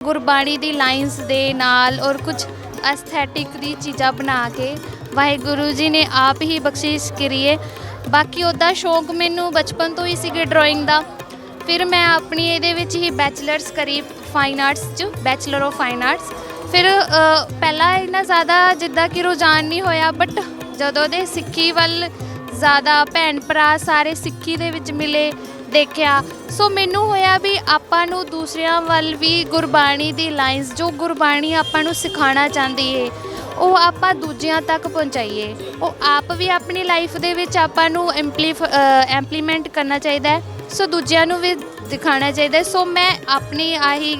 ਗੁਰਬਾਣੀ ਦੀ ਲਾਈਨਸ ਦੇ ਨਾਲ ਔਰ ਕੁਝ ਐਸਥੈਟਿਕ ਦੀ ਚੀਜ਼ਾਂ ਬਣਾ ਕੇ ਵਾਹਿਗੁਰੂ ਜੀ ਨੇ ਆਪ ਹੀ ਬਖਸ਼ਿਸ਼ ਕਰੀਏ। ਬਾਕੀ ਉਹਦਾ ਸ਼ੌਂਕ ਮੈਨੂੰ ਬਚਪਨ ਤੋਂ ਹੀ ਸੀਗੇ ਡਰਾਇੰਗ ਦਾ। ਫਿਰ ਮੈਂ ਆਪਣੀ ਇਹਦੇ ਵਿੱਚ ਹੀ ਬੈਚਲਰਸ ਕਰੀ ਫਾਈਨ ਆਰਟਸ ਚ ਬੈਚਲਰ ਆਫ ਫਾਈਨ ਆਰਟਸ ਫਿਰ ਅ, ਪਹਿਲਾਂ ਇੰਨਾ ਜ਼ਿਆਦਾ ਜਿੱਦਾਂ ਕਿ ਰੁਝਾਨ ਨਹੀਂ ਹੋਇਆ ਬਟ ਜਦੋਂ ਦੇ ਸਿੱਖੀ ਵੱਲ ਜ਼ਿਆਦਾ ਭੈਣ ਭਰਾ ਸਾਰੇ ਸਿੱਖੀ ਦੇ ਵਿੱਚ ਮਿਲੇ ਦੇਖਿਆ ਸੋ ਮੈਨੂੰ ਹੋਇਆ ਵੀ ਆਪਾਂ ਨੂੰ ਦੂਸਰਿਆਂ ਵੱਲ ਵੀ ਗੁਰਬਾਣੀ ਦੀ ਲਾਈਨਸ, ਜੋ ਗੁਰਬਾਣੀ ਆਪਾਂ ਨੂੰ ਸਿਖਾਉਣਾ ਚਾਹੁੰਦੀ ਏ, ਉਹ ਆਪਾਂ ਦੂਜਿਆਂ ਤੱਕ ਪਹੁੰਚਾਈਏ। ਉਹ ਆਪ ਵੀ ਆਪਣੀ ਲਾਈਫ ਦੇ ਵਿੱਚ ਆਪਾਂ ਨੂੰ ਇੰਪਲੀਮੈਂਟ ਕਰਨਾ ਚਾਹੀਦਾ ਹੈ। ਸੋ ਦੂਜਿਆਂ ਨੂੰ ਵੀ ਦਿਖਾਉਣਾ ਚਾਹੀਦਾ ਹੈ। ਸੋ ਮੈਂ ਆਪਣੀ ਆਹੀ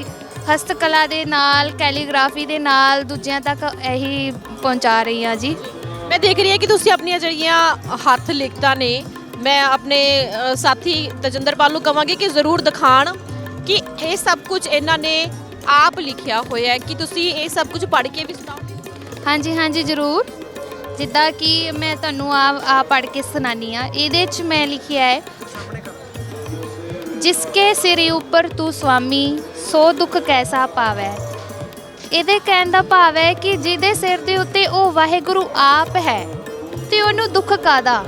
ਹਸਤਕਲਾ ਦੇ ਨਾਲ ਕੈਲੀਗ੍ਰਾਫੀ ਦੇ ਨਾਲ ਦੂਜਿਆਂ ਤੱਕ ਇਹੀ ਪਹੁੰਚਾ ਰਹੀ ਹਾਂ ਜੀ। ਮੈਂ ਦੇਖ ਰਹੀ ਹਾਂ ਕਿ ਤੁਸੀਂ ਆਪਣੀਆਂ ਜਿਹੜੀਆਂ ਹੱਥ ਲਿਖਤਾਂ ਨੇ ਮੈਂ ਆਪਣੇ ਸਾਥੀ ਤਜਿੰਦਰਪਾਲ ਨੂੰ ਕਹਾਂਗੀ ਕਿ ਜ਼ਰੂਰ ਦਿਖਾਣ ਕਿ ਇਹ ਸਭ ਕੁਝ ਇਹਨਾਂ ਨੇ ਆਪ ਲਿਖਿਆ ਹੋਇਆ ਹੈ। ਕਿ ਤੁਸੀਂ ਇਹ ਸਭ ਕੁਝ ਪੜ੍ਹ ਕੇ ਵੀ ਸੁਣਾਓਗੇ? ਹਾਂਜੀ ਹਾਂਜੀ, ਜ਼ਰੂਰ। ਜਿੱਦਾਂ ਕਿ ਮੈਂ ਤੁਹਾਨੂੰ ਆ ਆ ਪੜ੍ਹ ਕੇ ਸੁਣਾਨੀ ਆ, ਇਹਦੇ 'ਚ ਮੈਂ ਲਿਖਿਆ ਹੈ, ਜਿਸਕੇ ਸਿਰੇ ਉੱਪਰ ਤੂੰ ਸੁਆਮੀ, ਸੋ ਦੁੱਖ ਕੈਸਾ ਪਾਵੈ? ਇਹਦੇ ਕਹਿਣ ਦਾ ਭਾਵ ਹੈ ਕਿ ਜਿਹਦੇ ਸਿਰ ਦੇ ਉੱਤੇ ਉਹ ਵਾਹਿਗੁਰੂ ਆਪ ਹੈ, ਤੇ ਉਹਨੂੰ ਦੁੱਖ ਕਾਦਾ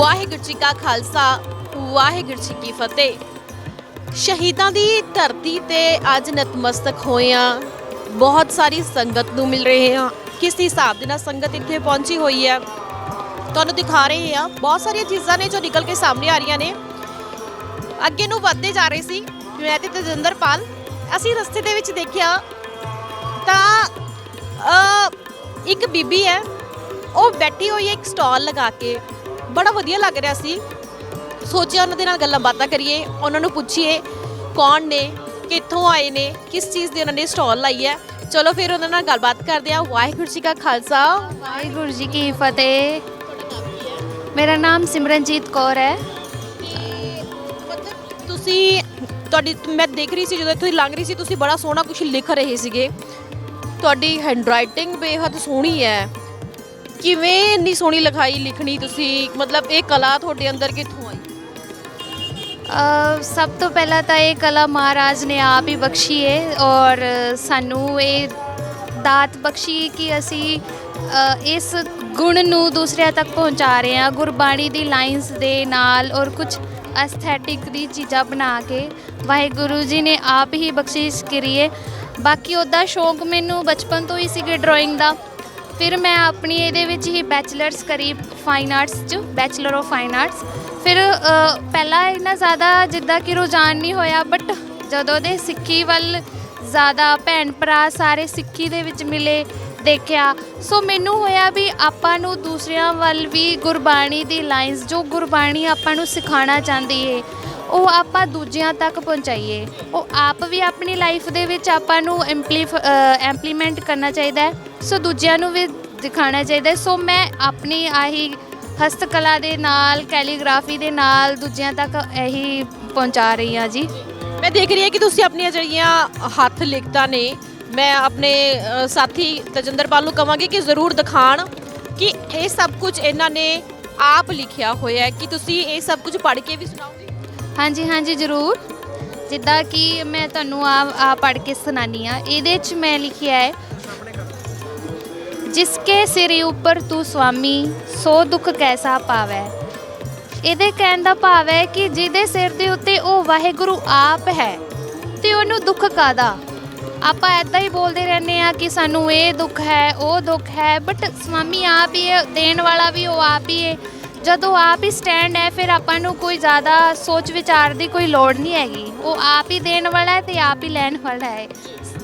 ਵਾਹਿਗੁਰੂ ਜੀ ਕਾ ਖਾਲਸਾ, ਵਾਹਿਗੁਰੂ ਜੀ ਕੀ ਫਤਿਹ। ਸ਼ਹੀਦਾਂ ਦੀ ਧਰਤੀ ਤੇ ਅੱਜ ਨਤਮਸਤਕ ਹੋਏ ਹਾਂ। ਬਹੁਤ ਸਾਰੀ ਸੰਗਤ ਨੂੰ ਮਿਲ ਰਹੇ ਹਾਂ। ਕਿਸ ਹਿਸਾਬ ਦੇ ਨਾਲ ਸੰਗਤ ਇੱਥੇ ਪਹੁੰਚੀ ਹੋਈ ਹੈ? ਤੁਹਾਨੂੰ ਦਿਖਾ ਰਹੇ ਹਾਂ। ਬਹੁਤ ਸਾਰੀਆਂ ਚੀਜ਼ਾਂ ਨੇ ਜੋ ਨਿਕਲ ਕੇ ਸਾਹਮਣੇ ਆ ਰਹੀਆਂ ਨੇ। ਅੱਗੇ ਨੂੰ ਵੱਧਦੇ ਜਾ ਰਹੇ ਸੀ। ਮੈਂ ਤੇ ਤਜਿੰਦਰਪਾਲ ਅਸੀਂ ਰਸਤੇ ਦੇ ਵਿੱਚ ਦੇਖਿਆ ਤਾਂ ਇੱਕ ਬੀਬੀ ਹੈ। ਉਹ ਬੈਠੀ ਹੋਈ ਹੈ ਇੱਕ ਸਟਾਲ ਲਗਾ ਕੇ। ਬੜਾ ਵਧੀਆ ਲੱਗ ਰਿਹਾ ਸੀ। ਸੋਚਿਆ ਉਹਨਾਂ ਦੇ ਨਾਲ ਗੱਲਾਂ ਬਾਤਾਂ ਕਰੀਏ ਉਹਨਾਂ ਨੂੰ ਪੁੱਛੀਏ ਕੌਣ ਨੇ ਕਿੱਥੋਂ ਆਏ ਨੇ ਕਿਸ ਚੀਜ਼ ਦੀ ਉਹਨਾਂ ਨੇ ਸਟਾਲ ਲਾਈ ਹੈ। ਚਲੋ ਫਿਰ ਉਹਨਾਂ ਨਾਲ ਗੱਲਬਾਤ ਕਰਦੇ ਹਾਂ। ਵਾਹਿਗੁਰੂ ਜੀ ਕਾ ਖਾਲਸਾ। ਵਾਹਿਗੁਰੂ ਜੀ ਕੀ ਫਤਿਹ। ਮੇਰਾ ਨਾਮ ਸਿਮਰਨਜੀਤ ਕੌਰ ਹੈ। ਮਤਲਬ ਤੁਸੀਂ ਤੁਹਾਡੀ ਮੈਂ ਦੇਖ ਰਹੀ ਸੀ ਜਦੋਂ ਤੁਸੀਂ ਲੰਘ ਰਹੀ ਸੀ ਤੁਸੀਂ ਬੜਾ ਸੋਹਣਾ ਕੁਝ ਲਿਖ ਰਹੇ ਸੀਗੇ। ਤੁਹਾਡੀ ਹੈਂਡਰਾਈਟਿੰਗ ਬੇਹੱਦ ਸੋਹਣੀ ਹੈ। ਕਿਵੇਂ ਇੰਨੀ ਸੋਹਣੀ ਲਿਖਾਈ ਲਿਖਣੀ ਤੁਸੀਂ? ਮਤਲਬ ਇਹ ਕਲਾ ਤੁਹਾਡੇ ਅੰਦਰ ਕਿੱਥੋਂ ਆਈ? ਅ, ਸਭ ਤੋਂ ਪਹਿਲਾਂ ਤਾਂ ਇਹ ਕਲਾ ਮਹਾਰਾਜ ਨੇ ਆਪ ਹੀ ਬਖਸ਼ੀ ਹੈ ਔਰ ਸਾਨੂੰ ਇਹ ਦਾਤ ਬਖਸ਼ੀ ਕਿ ਅਸੀਂ ਅ, ਇਸ ਗੁਣ ਨੂੰ ਦੂਸਰਿਆਂ ਤੱਕ ਪਹੁੰਚਾ ਰਹੇ ਹਾਂ। ਗੁਰਬਾਣੀ ਦੀ ਲਾਈਨਸ ਦੇ ਨਾਲ ਔਰ ਕੁਝ ਐਸਥੈਟਿਕ ਦੀ ਚੀਜ਼ਾਂ ਬਣਾ ਕੇ ਵਾਹਿਗੁਰੂ ਜੀ ਨੇ ਆਪ ਹੀ ਬਖਸ਼ਿਸ਼ ਕਰੀਏ ਬਾਕੀ ਉਹਦਾ ਸ਼ੌਂਕ ਮੈਨੂੰ ਬਚਪਨ ਤੋਂ ਹੀ ਸੀਗੇ ਡਰਾਇੰਗ ਦਾ। ਫਿਰ ਮੈਂ ਆਪਣੀ ਇਹਦੇ ਵਿੱਚ ਹੀ ਬੈਚਲਰਸ ਕਰੀ ਫਾਈਨ ਆਰਟਸ ਚ ਬੈਚਲਰ ਆਫ ਫਾਈਨ ਆਰਟਸ ਫਿਰ ਅ, ਪਹਿਲਾਂ ਇੰਨਾ ਜ਼ਿਆਦਾ ਜਿੱਦਾਂ ਕਿ ਰੁਝਾਨ ਨਹੀਂ ਹੋਇਆ ਬਟ ਜਦੋਂ ਦੇ ਸਿੱਖੀ ਵੱਲ ਜ਼ਿਆਦਾ ਭੈਣ ਭਰਾ ਸਾਰੇ ਸਿੱਖੀ ਦੇ ਵਿੱਚ ਮਿਲੇ ਦੇਖਿਆ ਸੋ ਮੈਨੂੰ ਹੋਇਆ ਵੀ ਆਪਾਂ ਨੂੰ ਦੂਸਰਿਆਂ ਵੱਲ ਵੀ ਗੁਰਬਾਣੀ ਦੀ ਲਾਈਨਸ ਜੋ ਗੁਰਬਾਣੀ ਆਪਾਂ ਨੂੰ ਸਿਖਾਉਣਾ ਚਾਹੁੰਦੀ ਏ ਉਹ ਆਪਾਂ ਦੂਜਿਆਂ ਤੱਕ ਪਹੁੰਚਾਈਏ। ਉਹ ਆਪ ਵੀ ਆਪਣੀ ਲਾਈਫ ਦੇ ਵਿੱਚ ਆਪਾਂ ਨੂੰ ਇੰਪਲੀਮੈਂਟ ਕਰਨਾ ਚਾਹੀਦਾ ਹੈ। ਸੋ ਦੂਜਿਆਂ ਨੂੰ ਵੀ ਦਿਖਾਉਣਾ ਚਾਹੀਦਾ ਹੈ। ਸੋ ਮੈਂ ਆਪਣੀ ਆਹੀ ਹਸਤਕਲਾ ਦੇ ਨਾਲ ਕੈਲੀਗ੍ਰਾਫੀ ਦੇ ਨਾਲ ਦੂਜਿਆਂ ਤੱਕ ਇਹੀ ਪਹੁੰਚਾ ਰਹੀ ਹਾਂ ਜੀ। ਮੈਂ ਦੇਖ ਰਹੀ ਹਾਂ ਕਿ ਤੁਸੀਂ ਆਪਣੀਆਂ ਜਿਹੜੀਆਂ ਹੱਥ ਲਿਖਤਾਂ ਨੇ ਮੈਂ ਆਪਣੇ ਅ, ਸਾਥੀ ਤਜਿੰਦਰਪਾਲ ਨੂੰ ਕਹਾਂਗੀ ਕਿ ਜ਼ਰੂਰ ਦਿਖਾਣ ਕਿ ਇਹ ਸਭ ਕੁਝ ਇਹਨਾਂ ਨੇ ਆਪ ਲਿਖਿਆ ਹੋਇਆ ਹੈ। ਕਿ ਤੁਸੀਂ ਇਹ ਸਭ ਕੁਝ ਪੜ੍ਹ ਕੇ ਵੀ ਸੁਣਾਓਗੇ? ਹਾਂਜੀ ਹਾਂਜੀ ਜ਼ਰੂਰ। ਜਿੱਦਾਂ ਕਿ ਮੈਂ ਤੁਹਾਨੂੰ ਆ ਆ ਪੜ੍ਹ ਕੇ ਸੁਣਾਨੀ ਆ ਇਹਦੇ 'ਚ ਮੈਂ ਲਿਖਿਆ ਹੈ ਜਿਸਕੇ ਸਿਰ ਉੱਪਰ ਤੂੰ ਸੁਆਮੀ ਸੋ ਦੁੱਖ ਕੈਸਾ ਪਾਵੈ ਇਹਦੇ ਕਹਿਣ ਦਾ ਭਾਵ ਹੈ ਕਿ ਜਿਹਦੇ ਸਿਰ ਦੇ ਉੱਤੇ ਉਹ ਵਾਹਿਗੁਰੂ ਆਪ ਹੈ ਤੇ ਉਹਨੂੰ ਦੁੱਖ ਕਾਦਾ ਆਪਾਂ ਐਦਾਂ ਹੀ ਬੋਲਦੇ ਰਹਿੰਦੇ ਆ ਕਿ ਸਾਨੂੰ ਇਹ ਦੁੱਖ ਹੈ ਉਹ ਦੁੱਖ ਹੈ ਬਟ ਸਵਾਮੀ ਆਪ ਹੀ ਹੈ ਦੇਣ ਵਾਲਾ ਵੀ ਉਹ ਆਪ ਹੀ ਹੈ ਜਦੋਂ ਆਪ ਹੀ ਸਟੈਂਡ ਹੈ ਫਿਰ ਆਪਾਂ ਨੂੰ ਕੋਈ ਜ਼ਿਆਦਾ ਸੋਚ ਵਿਚਾਰ ਦੀ ਕੋਈ ਲੋੜ ਨਹੀਂ ਹੈਗੀ ਉਹ ਆਪ ਹੀ ਦੇਣ ਵਾਲਾ ਹੈ ਤੇ ਆਪ ਹੀ ਲੈਣ ਵਾਲਾ ਹੈ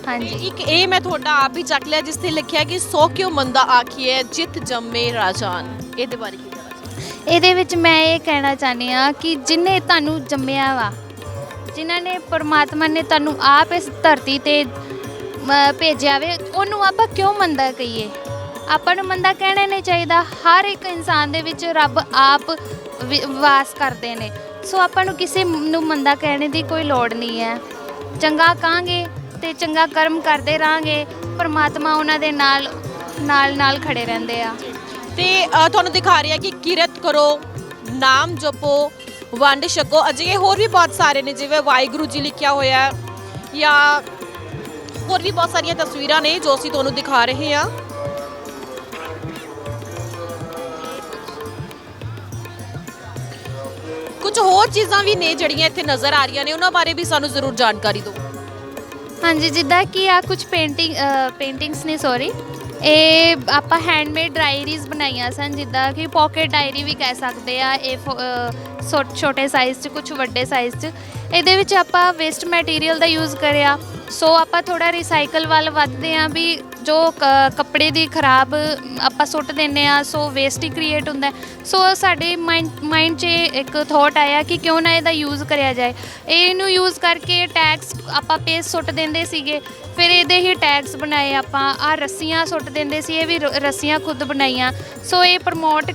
ਹਾਂਜੀ। ਇੱਕ ਇਹ ਮੈਂ ਤੁਹਾਡਾ ਆਪ ਹੀ ਚੱਕ ਲਿਆ ਜਿਸ ਤੇ ਲਿਖਿਆ ਕਿ ਸੋ ਕਿਉ ਮੰਦਾ ਆਖੀਏ ਜਿਤ ਜੰਮੇ ਰਾਜਾਨ। ਇਹਦੇ ਬਾਰੇ ਕੀ ਕਹਿਣਾ ਚਾਹੁੰਦੇ ਇਹਦੇ ਵਿੱਚ ਮੈਂ ਇਹ ਕਹਿਣਾ ਚਾਹੁੰਦੀ ਆ ਕਿ ਜਿਨੇ ਤੁਹਾਨੂੰ ਜੰਮਿਆ ਵਾ ਜਿਨ੍ਹਾਂ ਨੇ ਪਰਮਾਤਮਾ ਨੇ ਤੁਹਾਨੂੰ ਆਪ ਇਸ ਧਰਤੀ ਤੇ ਭੇਜਿਆ ਵੇ ਉਹਨੂੰ ਆਪਾਂ ਕਿਉਂ ਮੰਦਾ ਕਹੀਏ? ਆਪਾਂ ਨੂੰ ਮੰਦਾ ਕਹਿਣਾ ਨਹੀਂ ਚਾਹੀਦਾ। ਹਰ ਇੱਕ ਇਨਸਾਨ ਦੇ ਵਿੱਚ ਰੱਬ ਆਪ ਵਿ- ਵਾਸ ਕਰਦੇ ਨੇ। ਸੋ ਆਪਾਂ ਨੂੰ ਕਿਸੇ ਨੂੰ ਮੰਦਾ ਕਹਿਣੇ ਦੀ ਕੋਈ ਲੋੜ ਨਹੀਂ ਹੈ। ਚੰਗਾ ਕਹਾਂਗੇ ਤੇ ਚੰਗਾ ਕਰਮ ਕਰਦੇ ਰਾਂਗੇ ਪਰਮਾਤਮਾ ਉਹਨਾਂ ਦੇ ਨਾਲ ਨਾਲ ਨਾਲ ਖੜੇ ਰਹਿੰਦੇ ਆ। ਤੇ ਅ, ਤੁਹਾਨੂੰ ਦਿਖਾ ਰਿਹਾ ਕਿ ਕਿਰਤ ਕਰੋ ਨਾਮ ਜਪੋ ਵੰਡ ਛਕੋ ਅਜਿਹੇ ਹੋਰ ਵੀ ਬਹੁਤ ਸਾਰੇ ਨੇ ਜਿਵੇਂ ਵਾਹਿਗੁਰੂ ਜੀ ਲਿਖਿਆ ਹੋਇਆ ਹੈ ਜਾਂ ਹੋਰ ਵੀ ਬਹੁਤ ਸਾਰੀਆਂ ਤਸਵੀਰਾਂ ਨੇ ਜੋ ਅਸੀਂ ਤੁਹਾਨੂੰ ਦਿਖਾ ਰਹੇ ਹਾਂ। ਕੁਝ ਹੋਰ ਚੀਜ਼ਾਂ ਵੀ ਨੇ ਜਿਹੜੀਆਂ ਇੱਥੇ ਨਜ਼ਰ ਆ ਰਹੀਆਂ ਨੇ ਉਹਨਾਂ ਬਾਰੇ ਵੀ ਸਾਨੂੰ ਜ਼ਰੂਰ ਜਾਣਕਾਰੀ ਦਿਓ। ਹਾਂਜੀ, ਜਿੱਦਾਂ ਕਿ ਆ ਕੁਝ ਪੇਂਟਿੰਗ ਪੇਂਟਿੰਗਸ ਨੇ ਸੌਰੀ ਇਹ ਆਪਾਂ ਹੈਂਡਮੇਡ ਡਾਇਰੀਜ਼ ਬਣਾਈਆਂ ਸਨ, ਜਿੱਦਾਂ ਕਿ ਪਾਕਟ ਡਾਇਰੀ ਵੀ ਕਹਿ ਸਕਦੇ ਆ, ਇਹ ਫੋ- ਛੋ- ਛੋਟੇ ਸਾਈਜ਼ 'ਚ ਕੁਝ ਵੱਡੇ ਸਾਈਜ਼ 'ਚ। ਇਹਦੇ ਵਿੱਚ ਆਪਾਂ ਵੇਸਟ ਮਟੀਰੀਅਲ ਦਾ ਯੂਜ਼ ਕਰਿਆ। ਸੋ ਆਪਾਂ ਥੋੜਾ ਰੀਸਾਈਕਲ ਵੱਲ ਵੱਧਦੇ ਆ ਵੀ ਜੋ ਕ- ਕੱਪੜੇ ਦੀ ਖਰਾਬ ਆਪਾਂ ਸੁੱਟ ਦਿੰਨੇ ਆ ਸੋ ਵੇਸਟ ਹੀ ਕ੍ਰੀਏਟ ਹੁੰਦਾ ਹੈ। ਸੋ ਸਾਡੇ ਮਾਈਂਡ ਮਾਈਂਡ 'ਚ ਇੱਕ ਥੋਟ ਆਇਆ ਕਿ ਕਿਉਂ ਨਾ ਇਹਦਾ ਯੂਜ਼ ਕਰਿਆ ਜਾਏ। ਇਹਨੂੰ ਯੂਜ਼ ਕਰਕੇ ਟੈਗਸ ਆਪਾਂ ਪੇਜ ਸੁੱਟ ਦਿੰਦੇ ਸੀਗੇ, ਫਿਰ ਇਹਦੇ ਹੀ ਟੈਗਸ ਬਣਾਏ ਆਪਾਂ। ਆ ਰੱਸੀਆਂ ਸੁੱਟ ਦਿੰਦੇ ਸੀ, ਇਹ ਵੀ ਰ- ਰੱਸੀਆਂ ਖੁਦ ਬਣਾਈਆਂ। ਸੋ ਇਹ ਪ੍ਰਮੋਟ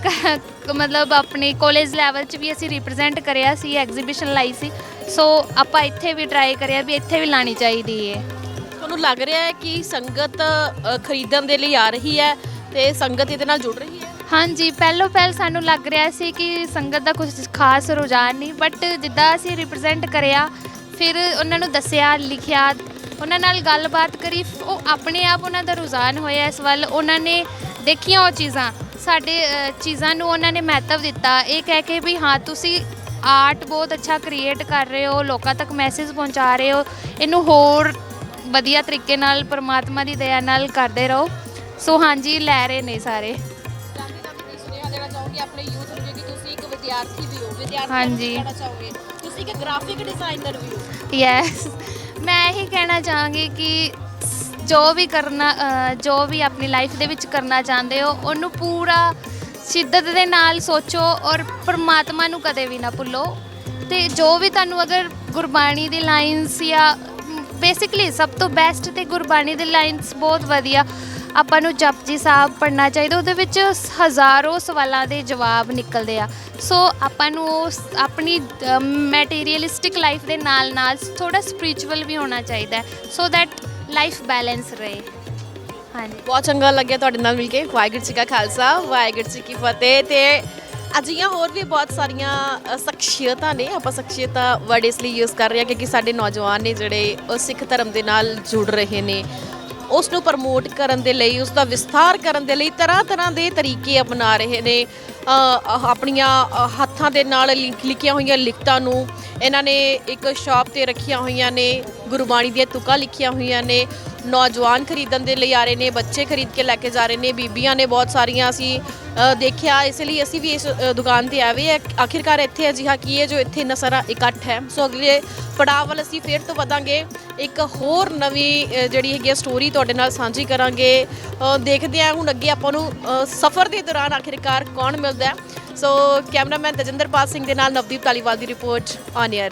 ਮਤਲਬ ਆਪਣੇ ਕਾਲਜ ਲੈਵਲ 'ਚ ਵੀ ਅਸੀਂ ਰਿਪਰੈਜ਼ੈਂਟ ਕਰਿਆ ਸੀ ਐਗਜ਼ੀਬਿਸ਼ਨ ਲਾਈ ਸੀ। ਸੋ ਆਪਾਂ ਇੱਥੇ ਵੀ ਟਰਾਈ ਕਰਿਆ ਵੀ ਇੱਥੇ ਵੀ ਲਾਣੀ ਚਾਹੀਦੀ ਹੈ ਲੱਗ ਰਿਹਾ ਹੈ ਕਿ ਸੰਗਤ ਅ, ਖਰੀਦਣ ਦੇ ਲਈ ਆ ਰਹੀ ਹੈ ਤੇ ਸੰਗਤ ਇਹਦੇ ਨਾਲ ਜੁੜ ਰਹੀ ਹੈ? ਹਾਂਜੀ ਪਹਿਲੋਂ ਪਹਿਲ ਸਾਨੂੰ ਲੱਗ ਰਿਹਾ ਸੀ ਕਿ ਸੰਗਤ ਦਾ ਕੁਝ ਖਾਸ ਰੁਝਾਨ ਨਹੀਂ ਬਟ ਜਿੱਦਾਂ ਅਸੀਂ ਰਿਪਰੈਜ਼ੈਂਟ ਕਰਿਆ ਫਿਰ ਉਹਨਾਂ ਨੂੰ ਦੱਸਿਆ ਲਿਖਿਆ ਉਹਨਾਂ ਨਾਲ ਗੱਲਬਾਤ ਕਰੀ ਫ- ਉਹ ਆਪਣੇ ਆਪ ਉਹਨਾਂ ਦਾ ਰੁਝਾਨ ਹੋਇਆ ਇਸ ਵੱਲ ਉਹਨਾਂ ਨੇ ਦੇਖੀਆਂ ਉਹ ਚੀਜ਼ਾਂ ਸਾਡੇ ਅ, ਚੀਜ਼ਾਂ ਨੂੰ ਉਹਨਾਂ ਨੇ ਮਹੱਤਵ ਦਿੱਤਾ ਇਹ ਕਹਿ ਕੇ ਵੀ ਹਾਂ ਤੁਸੀਂ ਆਰਟ ਬਹੁਤ ਅੱਛਾ ਕ੍ਰੀਏਟ ਕਰ ਰਹੇ ਹੋ ਲੋਕਾਂ ਤੱਕ ਮੈਸੇਜ ਪਹੁੰਚਾ ਰਹੇ ਹੋ ਇਹਨੂੰ ਹੋਰ ਵਧੀਆ ਤਰੀਕੇ ਨਾਲ ਪ੍ਰਮਾਤਮਾ ਦੀ ਦਇਆ ਨਾਲ ਕਰਦੇ ਰਹੋ। ਸੋ ਹਾਂਜੀ ਲੈ ਰਹੇ ਨੇ ਸਾਰੇ। ਜਾਂਦੇ ਜਾਂਦੇ ਕੀ ਸੁਨੇਹਾ ਦੇਣਾ ਚਾਹੋਗੇ ਆਪਣੇ ਯੂਥ ਨੂੰ ਕਿਉਂਕਿ ਤੁਸੀਂ ਇੱਕ ਵਿਦਿਆਰਥੀ ਵੀ ਹੋ ਵਿਦਿਆਰਥੀ ਹਾਂਜੀ। ਕਹਿਣਾ ਚਾਹੋਗੇ ਤੁਸੀਂ ਇੱਕ ਗ੍ਰਾਫਿਕ ਡਿਜ਼ਾਈਨਰ ਵੀ ਹੋ ਯੈਸ ਮੈਂ ਇਹੀ ਕਹਿਣਾ ਚਾਹਾਂਗੀ ਕਿ ਜੋ ਵੀ ਕਰਨਾ ਅ, ਜੋ ਵੀ ਆਪਣੀ ਲਾਈਫ ਦੇ ਵਿੱਚ ਕਰਨਾ ਚਾਹੁੰਦੇ ਹੋ ਉਹਨੂੰ ਪੂਰਾ ਸ਼ਿੱਦਤ ਦੇ ਨਾਲ ਸੋਚੋ ਔਰ ਪਰਮਾਤਮਾ ਨੂੰ ਕਦੇ ਵੀ ਨਾ ਭੁੱਲੋ। ਤੇ ਜੋ ਵੀ ਤੁਹਾਨੂੰ ਅਗਰ ਗੁਰਬਾਣੀ ਦੀ ਲਾਈਨਸ ਜਾਂ ਬੇਸਿਕਲੀ ਸਭ ਤੋਂ ਬੈਸਟ ਤੇ ਗੁਰਬਾਣੀ ਦੇ ਲਾਈਨਸ ਬਹੁਤ ਵਧੀਆ। ਆਪਾਂ ਨੂੰ ਜਪਜੀ ਸਾਹਿਬ ਪੜ੍ਹਨਾ ਚਾਹੀਦਾ, ਉਹਦੇ ਵਿੱਚ ਹਜ਼ਾਰੋਂ ਸਵਾਲਾਂ ਦੇ ਜਵਾਬ ਨਿਕਲਦੇ ਆ। ਸੋ ਆਪਾਂ ਨੂੰ ਉਸ ਆਪਣੀ ਮੈਟੀਰੀਅਲਿਸਟਿਕ ਲਾਈਫ ਦੇ ਨਾਲ ਨਾਲ ਥੋੜਾ ਸਪਿਰਚੁਅਲ ਵੀ ਹੋਣਾ ਚਾਹੀਦਾ ਸੋ ਦੈਟ ਲਾਈਫ ਬੈਲੈਂਸ ਰਹੇ। ਹਾਂਜੀ। ਬਹੁਤ ਚੰਗਾ ਲੱਗਿਆ ਤੁਹਾਡੇ ਨਾਲ ਮਿਲ ਕੇ। ਵਾਹਿਗੁਰੂ ਜੀ ਕਾ ਖਾਲਸਾ, ਵਾਹਿਗੁਰੂ ਜੀ ਕੀ ਫਤਿਹ ਤੇ ਅਜਿਹੀਆਂ ਹੋਰ ਵੀ ਬਹੁਤ ਸਾਰੀਆਂ ਅ, ਸ਼ਖਸੀਅਤਾਂ ਨੇ। ਆਪਾਂ ਸ਼ਖਸੀਅਤਾਂ ਵਰਡ ਇਸ ਲਈ ਯੂਜ਼ ਕਰ ਰਹੇ ਹਾਂ ਕਿਉਂਕਿ ਸਾਡੇ ਨੌਜਵਾਨ ਨੇ ਜਿਹੜੇ ਉਹ ਸਿੱਖ ਧਰਮ ਦੇ ਨਾਲ ਜੁੜ ਰਹੇ ਨੇ। ਉਸ ਨੂੰ ਪ੍ਰਮੋਟ ਕਰਨ ਦੇ ਲਈ ਉਸ ਦਾ ਵਿਸਥਾਰ ਕਰਨ ਦੇ ਲਈ ਤਰ੍ਹਾਂ ਤਰ੍ਹਾਂ ਦੇ ਤਰੀਕੇ ਅਪਣਾ ਰਹੇ ਨੇ। ਅ, ਅ, ਆਪਣੀਆਂ ਅ, ਹੱਥਾਂ ਦੇ ਨਾਲ ਲਿਖ- ਲਿਖੀਆਂ ਹੋਈਆਂ ਲਿਖਤਾਂ ਨੂੰ ਇਹਨਾਂ ਨੇ ਇੱਕ ਸ਼ਾਪ ਤੇ ਰੱਖੀਆਂ ਹੋਈਆਂ ਨੇ। ਗੁਰਬਾਣੀ ਦੀਆਂ ਤੁਕਾਂ ਲਿਖੀਆਂ ਹੋਈਆਂ ਨੇ। ਨੌਜਵਾਨ ਖਰੀਦਣ ਦੇ ਲਈ ਆ ਰਹੇ ਨੇ ਬੱਚੇ ਖਰੀਦ ਕੇ ਲੈ ਕੇ ਜਾ ਰਹੇ ਨੇ ਬੀਬੀਆਂ ਨੇ ਬਹੁਤ ਸਾਰੀਆਂ ਅਸੀਂ ਅ, ਦੇਖਿਆ। ਇਸ ਲਈ ਅਸੀਂ ਵੀ ਇਸ ਅ, ਦੁਕਾਨ ਤੇ ਆਵੇ ਹਾਂ। ਆਖਿਰਕਾਰ ਇੱਥੇ ਅਜਿਹਾ ਕੀ ਹੈ ਜੋ ਇੱਥੇ ਇੰਨਾ ਸਾਰਾ ਇਕੱਠ ਹੈ। ਸੋ ਅਗਲੇ ਪੜਾਅ ਵੱਲ ਅਸੀਂ ਫੇਰ ਤੋਂ ਵਧਾਂਗੇ। ਇੱਕ ਹੋਰ ਨਵੀਂ ਅ, ਜਿਹੜੀ ਹੈਗੀ ਸਟੋਰੀ ਤੁਹਾਡੇ ਨਾਲ ਸਾਂਝੀ ਕਰਾਂਗੇ। ਅ, ਦੇਖਦੇ ਹਾਂ ਹੁਣ ਅੱਗੇ ਆਪਾਂ ਨੂੰ ਅ, ਸਫ਼ਰ ਦੇ ਦੌਰਾਨ ਆਖਿਰਕਾਰ ਕੌਣ ਮਿਲਦਾ ਹੈ। ਸੋ ਕੈਮਰਾਮੈਨ ਤਜਿੰਦਰਪਾਲ ਸਿੰਘ ਦੇ ਨਾਲ ਨਵਦੀਪ ਤਾਲੀਵਾਲ ਦੀ ਰਿਪੋਰਟ ਔਨ 에ਅਰ